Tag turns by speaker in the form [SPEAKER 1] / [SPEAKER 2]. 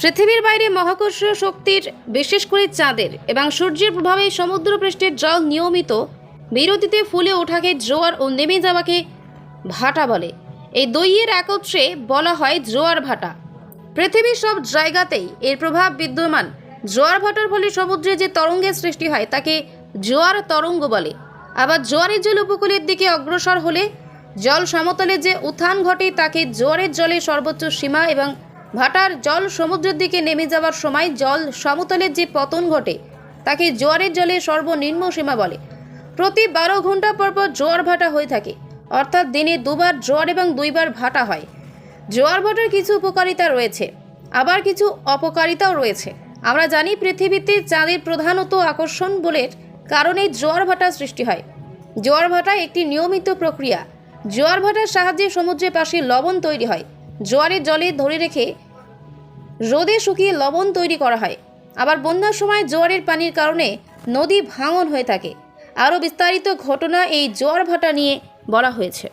[SPEAKER 1] পৃথিবীর বাইরে মহাকর্ষীয় শক্তির, বিশেষ করে চাঁদের এবং সূর্যের প্রভাবে সমুদ্রপৃষ্ঠের জল নিয়মিত বিরতিতে ফুলে ওঠাকে জোয়ার ও নেমে যাওয়াকে ভাটা বলে। এই দইয়ের একত্রে বলা হয় জোয়ার ভাটা। পৃথিবীর সব জায়গাতেই এর প্রভাব বিদ্যমান। জোয়ার ভাটার ফলে সমুদ্রে যে তরঙ্গের সৃষ্টি হয়, তাকে জোয়ার তরঙ্গ বলে। আবার জোয়ারের জল উপকূলের দিকে অগ্রসর হলে জল সমতলে যে উত্থান ঘটে, তাকে জোয়ারের জলে সর্বোচ্চ সীমা এবং ভাটার জল সমুদ্রের দিকে নেমে যাওয়ার সময় জল সমতলের যে পতন ঘটে, তাকে জোয়ারের জলে সর্বনিম্ন সীমা বলে। প্রতি বারো ঘণ্টা পর পর জোয়ার ভাটা হয়ে থাকে, অর্থাৎ দিনে দুবার জোয়ার এবং দুইবার ভাটা হয়। জোয়ার ভাটার কিছু উপকারিতা রয়েছে, আবার কিছু অপকারিতাও রয়েছে। আমরা জানি পৃথিবীতে চাঁদের প্রধানত আকর্ষণ বলের কারণে জোয়ার ভাটার সৃষ্টি হয়। জোয়ার ভাটা একটি নিয়মিত প্রক্রিয়া। জোয়ার ভাটার সাহায্যে সমুদ্রের পাশে লবণ তৈরি হয়। জোয়ারের জলে ধরে রেখে রোদে শুকিয়ে লবণ তৈরি করা হয়। আবার বন্যার সময় জোয়ারের পানির কারণে নদী ভাঙন হয়ে থাকে। আরও বিস্তারিত ঘটনা এই জোয়ার ভাটা নিয়ে বলা হয়েছে।